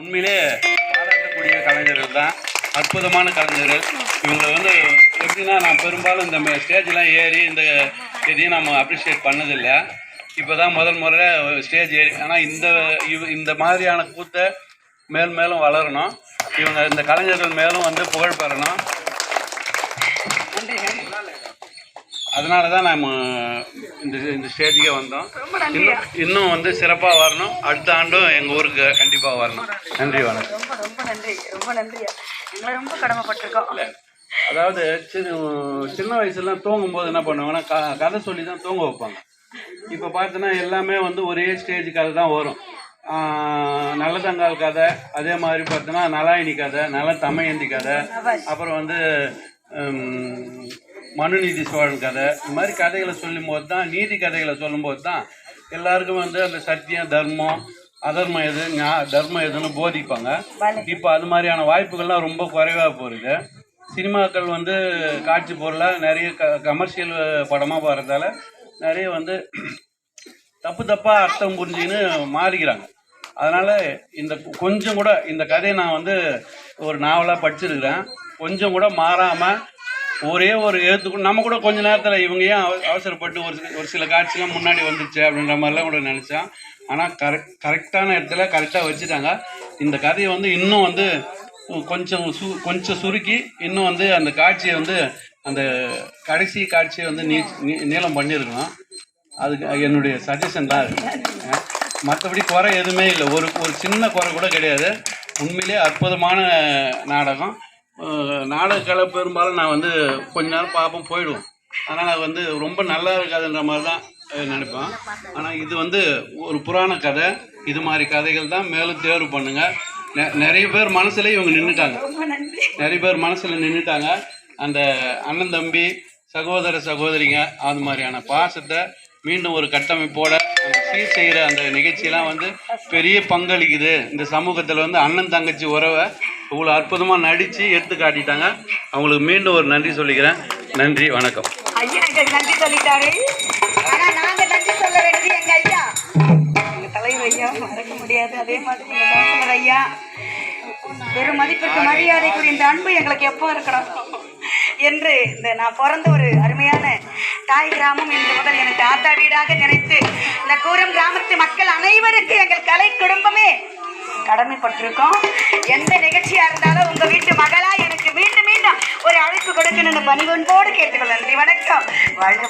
உண்மையிலே பாராட்டக்கூடிய கலைஞர்கள் தான் அற்புதமான கலைஞர்கள். இவங்க வந்து எப்படின்னா நான் பெரும்பாலும் இந்த ஸ்டேஜ்லாம் ஏறி இந்த எதையும் நம்ம அப்ரிஷியேட் பண்ணதில்லை. இப்போ தான் முதல் முறை ஸ்டேஜ் ஏறி ஆனால் இந்த இவ இந்த மாதிரியான கூத்தை மேல் மேலும் வளரணும். இவங்க இந்த கலைஞர்கள் மேலும் வந்து புகழ் பெறணும். அதனால தான் நம்ம இந்த இந்த ஸ்டேஜுக்கே வந்தோம். இன்னும் இன்னும் வந்து சிறப்பாக வரணும். அடுத்த ஆண்டும் எங்கள் ஊருக்கு கண்டிப்பாக வரணும். நன்றி வணக்கம். ரொம்ப ரொம்ப நன்றி ரொம்ப நன்றி. எங்களை ரொம்ப கடமைப்பட்டிருக்கோம். அதாவது சின்ன சின்ன வயசுலாம் தூங்கும்போது என்ன பண்ணுவாங்கன்னா க கதை சொல்லி தான் தூங்க வைப்பாங்க. இப்போ பார்த்தோன்னா எல்லாமே வந்து ஒரே ஸ்டேஜ் கதை தான் வரும். நல்லதங்கால் கதை அதே மாதிரி பார்த்தோன்னா நலாயினி கதை நல தமயந்தி கதை அப்புறம் வந்து மனுநீதி சோழன் கதை. இந்த மாதிரி கதைகளை சொல்லும்போது தான் நீதி கதைகளை சொல்லும்போது தான் எல்லாருக்கும் வந்து அந்த சத்தியம் தர்மம் அதர்மம் எது ஞா- தர்மம் எதுன்னு போதிப்பாங்க. இப்போ அது மாதிரியான வாய்ப்புகள்லாம் ரொம்ப குறைவாக போகுது. சினிமாக்கள் வந்து காட்சி பொருளாக நிறைய க கமர்ஷியல் படமாக வர்றதால நிறைய வந்து தப்பு தப்பாக அர்த்தம் புரிஞ்சுக்கின்னு மாறிக்கிறாங்க. அதனால் இந்த கொஞ்சம் கூட இந்த கதையை நான் வந்து ஒரு நாவலாக படிச்சிருக்கிறேன். கொஞ்சம் கூட மாறாமல் ஒரே ஒரு எழுத்து நம்ம கூட கொஞ்ச நேரத்தில் இவங்க ஏன் அவ- அவசரப்பட்டு ஒரு சில ஒரு சில காட்சிலாம் முன்னாடி வந்துச்சு அப்படின்ற மாதிரிலாம் கூட நினச்சேன். ஆனால் கரெக்ட் கரெக்டான இடத்துல கரெக்டாக வச்சுட்டாங்க. இந்த கதையை வந்து இன்னும் வந்து கொஞ்சம் சு கொஞ்சம் சுருக்கி இன்னும் வந்து அந்த காட்சியை வந்து அந்த கடைசி காட்சியை வந்து நீ நீ- நீளம் பண்ணியிருக்கணும். அதுக்கு என்னுடைய சஜஷன் தான் இருக்குது மற்றபடி குறை எதுவுமே இல்லை. ஒரு ஒரு சின்ன குறை கூட கிடையாது. உண்மையிலே அற்புதமான நாடகம். நாடகக்கலை பெரும்பாலும் நான் வந்து கொஞ்ச நேரம் பார்ப்போம் போயிடுவோம். அதனால் வந்து ரொம்ப நல்லா இருக்காதுன்ற மாதிரி தான் நினைப்பேன். ஆனால் இது வந்து ஒரு புராண கதை. இது மாதிரி கதைகள் தான் மேலும் தேர்வு பண்ணுங்கள் நெ நிறைய பேர் மனசுல இவங்க நின்றுட்டாங்க நிறைய பேர் மனசில் நின்றுட்டாங்க அந்த அண்ணன் தம்பி சகோதர சகோதரிங்க அது மாதிரியான பாசத்தை மீண்டும் ஒரு கட்டமைப்போட அந்த சீர் செய்கிற அந்த நிகழ்ச்சியெல்லாம் வந்து பெரிய பங்களிக்குது. இந்த சமூகத்தில் வந்து அண்ணன் தங்கச்சி உறவை இவ்வளோ அற்புதமாக நடித்து எடுத்து காட்டிட்டாங்க. அவங்களுக்கு மீண்டும் ஒரு நன்றி சொல்லிக்கிறேன். நன்றி வணக்கம். ஐயா எங்களுக்கு நன்றி சொல்லிட்டாரு. ஆனால் நாங்கள் நன்றி சொல்ல வேண்டியது எங்கள் ஐயா. எங்கள் தலைவர் ஐயா மறக்க முடியாது. அதே மாதிரி எங்கள் டாக்டர் ஐயா. பெரும் மதிப்பிற்கு மரியாதைக்குரிய இந்த அன்பு எங்களுக்கு எப்போ இருக்கணும்? என்று இந்த நான் பிறந்த ஒரு அருமையான தாய் கிராமம் என்று முதல் எனக்கு தாத்தா வீடாக நினைத்து இந்த கூரம் கிராமத்து மக்கள் அனைவருக்கும் எங்கள் கலை குடும்பமே கடமைப்பட்டிருக்கோம். எந்த நிகழ்ச்சியா இருந்தாலும் உங்க வீட்டு மகளா எனக்கு மீண்டும் மீண்டும் ஒரு அழைப்பு கொடுக்கணும்னு பணிவன்போடு கேட்டுக்கொள்ள நன்றி வணக்கம். வாழ்க